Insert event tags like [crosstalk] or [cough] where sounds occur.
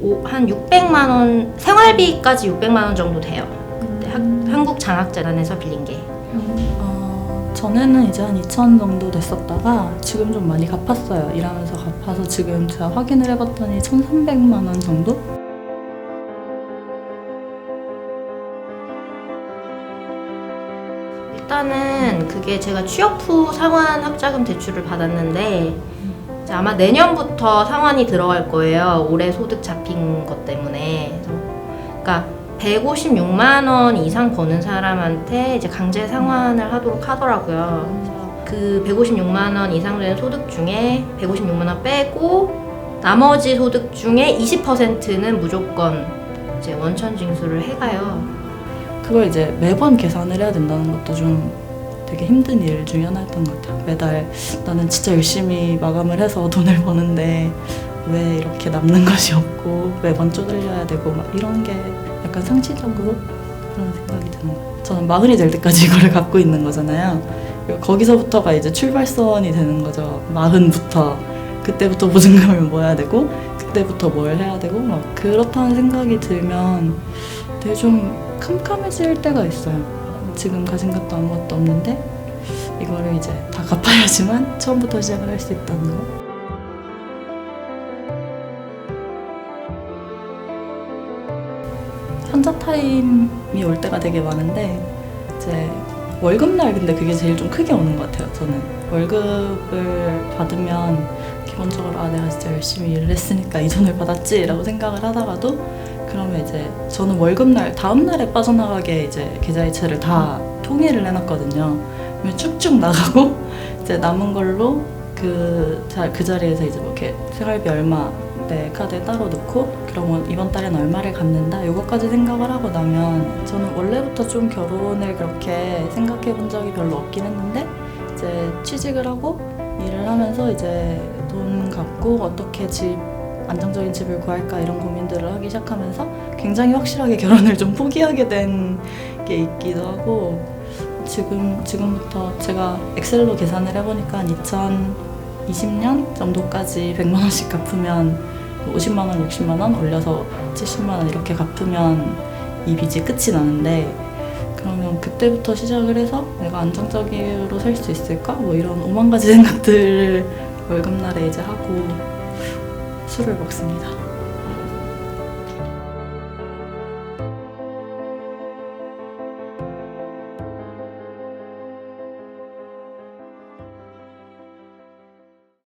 오- 한 600만 원 생활비까지 600만 원 정도 돼요. 그때 학- 한국 장학재단에서 빌린 게. 어, 전에는 이제 한 2천 정도 냈었다가 지금 좀 많이 갚았어요. 일하면서 갚아서 지금 제가 확인을 해봤더니 1,300만 원 정도? 일단은 그게 제가 취업 후 상환 학자금 대출을 받았는데 아마 내년부터 상환이 들어갈 거예요. 올해 소득 잡힌 것 때문에. 그러니까 156만 원 이상 버는 사람한테 이제 강제 상환을 하도록 하더라고요. 그 156만 원 이상 되는 소득 중에 156만 원 빼고 나머지 소득 중에 20%는 무조건 이제 원천 징수를 해가요. 그걸 이제 매번 계산을 해야 된다는 것도 좀 되게 힘든 일 중에 하나였던 것 같아요. 매달 나는 진짜 열심히 마감을 해서 [laughs] 돈을 버는데 왜 이렇게 남는 것이 없고 매번 쪼들려야 되고 막 이런 게 약간 상시적으로 그런 생각이 드는 거예요. 저는 마흔이 될 때까지 [laughs] 이거를 갖고 있는 거잖아요. 거기서부터가 이제 출발선이 되는 거죠. 마흔부터 그때부터 보증금을 모아야 되고 그때부터 뭘 해야 되고 막 그렇다는 생각이 들면 되게 좀 캄캄해질 때가 있어요. 지금 가진 것도 아무것도 없는데 이거를 이제 다 갚아야지만 [laughs] 처음부터 시작을 할 수 있다는 거. 현자 타임이 올 때가 되게 많은데 이제 월급날 근데 그게 제일 좀 크게 오는 것 같아요. 저는 월급을 받으면 기본적으로 아 내가 진짜 열심히 일을 했으니까 이 돈을 받았지 라고 생각을 하다가도 그러면 이제 저는 월급날 다음 날에 빠져나가게 이제 계좌이체를 다 통일을 해놨거든요. 그러면 쭉쭉 나가고 [laughs] 이제 남은 걸로 그, 자, 그 자리에서 이제 뭐 이렇게 생활비 얼마 내 카드에 따로 넣고 그러면 이번 달엔 얼마를 갚는다 이거까지 생각을 하고 나면 저는 원래부터 좀 결혼을 그렇게 생각해 본 적이 별로 없긴 했는데 이제 취직을 하고 일을 하면서 이제 돈 갖고 어떻게 집 안정적인 집을 구할까 이런 고민들을 하기 시작하면서 굉장히 확실하게 결혼을 좀 포기하게 된 게 있기도 하고 지금 지금부터 제가 엑셀로 계산을 해보니까 2020년 정도까지 100만 원씩 갚으면 50만 원, 60만 원 올려서 70만 원 이렇게 갚으면 이 빚이 끝이 나는데 그러면 그때부터 시작을 해서 내가 안정적으로 살 수 있을까? 뭐 이런 오만 가지 [laughs] 생각들을 월급날에 이제 하고 술을 먹습니다.